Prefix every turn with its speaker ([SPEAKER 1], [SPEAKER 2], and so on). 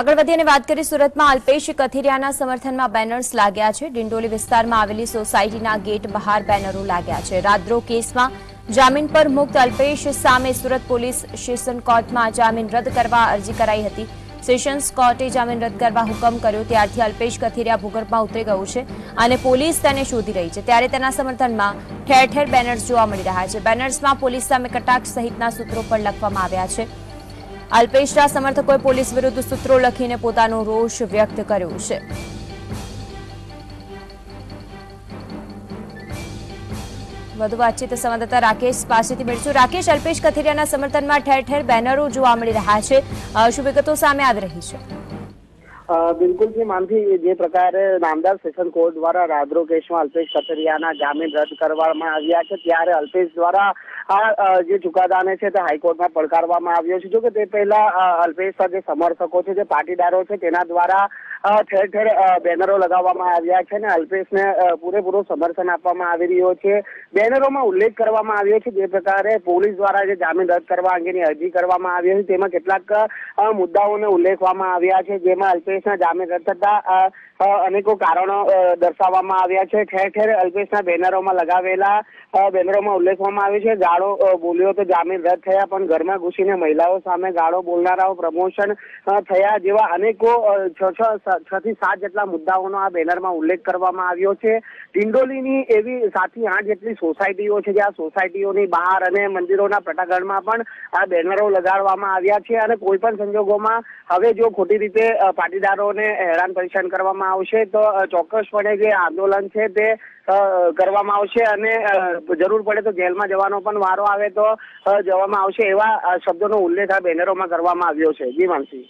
[SPEAKER 1] આગળ વધી અને વાત કરીએ સુરતમાં અલ્પેશ કથિરિયાના સમર્થનમાં બેનર્સ લાગ્યા છે. ડિંડોલી વિસ્તારમાં આવેલી સોસાયટીના ગેટ બહાર બેનરો લાગ્યા છે. રાદ્રો કેસમાં જામીન પર મુક્ત અલ્પેશ સામે સુરત પોલીસ સેશન કોર્ટમાં જામીન રદ કરવા અરજી કરાઈ હતી. સેશન્સ કોર્ટે જામીન રદ કરવા હુકમ કર્યો. ત્યારથી અલ્પેશ કથિરિયા ભૂગર્ભમાં ઉતરી ગયું છે અને પોલીસ તેને શોધી રહી છે. ત્યારે તેના સમર્થનમાં ઠેર ઠેર બેનર્સ જોવા મળી રહ્યા છે. બેનર્સમાં પોલીસ સામે કટાક્ષ સહિતના સૂત્રો પણ લખવામાં આવ્યા છે. અલ્પેશના સમર્થકોએ પોલીસ વિરુદ્ધ સૂત્રો લખીને પોતાનો રોષ વ્યક્ત કર્યો છે. વધુ વાતચીત સંવાદદાતા રાકેશ પાસેથી મેળવીશું રાકેશ, અલ્પેશ કથિરિયાના સમર્થનમાં ઠેર ઠેર બેનરો જોવા મળી રહ્યા છે. શું વિગતો સામે આવી રહી છે?
[SPEAKER 2] બિલકુલ બિલકુલથી માનથી જે પ્રકારે નામદાર સેશન કોર્ટ દ્વારા રાદ્રો કેસમાં અલ્પેશ કથરિયાના જામીન રદ કરવામાં આવ્યા છે, ત્યારે અલ્પેશ દ્વારા આ જે ચુકાદાને છે તે હાઈકોર્ટમાં પડકારવામાં આવ્યો છે. જો કે તે પહેલા અલ્પેશ જે સમર્થકો છે, જે પાટીદારો છે, તેના દ્વારા ઠેર ઠેર બેનરો લગાવવામાં આવ્યા છે અને અલ્પેશને પૂરેપૂરો સમર્થન આપવામાં આવી રહ્યો છે. બેનરોમાં ઉલ્લેખ કરવામાં આવ્યો છે જે પ્રકારે પોલીસ દ્વારા જે જામીન રદ કરવા અંગેની અરજી કરવામાં આવી હતી. તેમાં કેટલાક મુદ્દાઓને ઉલ્લેખવામાં આવ્યા છે, જેમાં અલ્પેશના જામીન રદ થતા અનેકો કારણો દર્શાવવામાં આવ્યા છે. ઠેર ઠેર અલ્પેશના બેનરોમાં લગાવેલા બેનરોમાં ઉલ્લેખવામાં આવ્યું છે, ગાળો બોલ્યો તો જામીન રદ થયા, પણ ઘરમાં ઘૂસીને મહિલાઓ સામે ગાળો બોલનારાઓ પ્રમોશન થયા જેવા અનેકો છ છ છ થી સાત જેટલા મુદ્દાઓનો આ બેનરમાં ઉલ્લેખ કરવામાં આવ્યો છે. ડિંડોલીની એવી સાતથી આઠ જેટલી સોસાયટીઓ છે, જે આ સોસાયટીઓની બહાર અને મંદિરોના પટાગણમાં પણ આ બેનરો લગાડવામાં આવ્યા છે અને કોઈ પણ સંજોગોમાં હવે જો ખોટી રીતે પાટીદારોને હેરાન પરેશાન કરવામાં આવશે, તો ચોક્કસપણે જે આંદોલન છે તે કરવામાં આવશે અને જરૂર પડે તો જેલમાં જવાનો પણ વારો આવે તો જવામાં આવશે એવા શબ્દોનો ઉલ્લેખ આ બેનરોમાં કરવામાં આવ્યો છે. જી માનસી.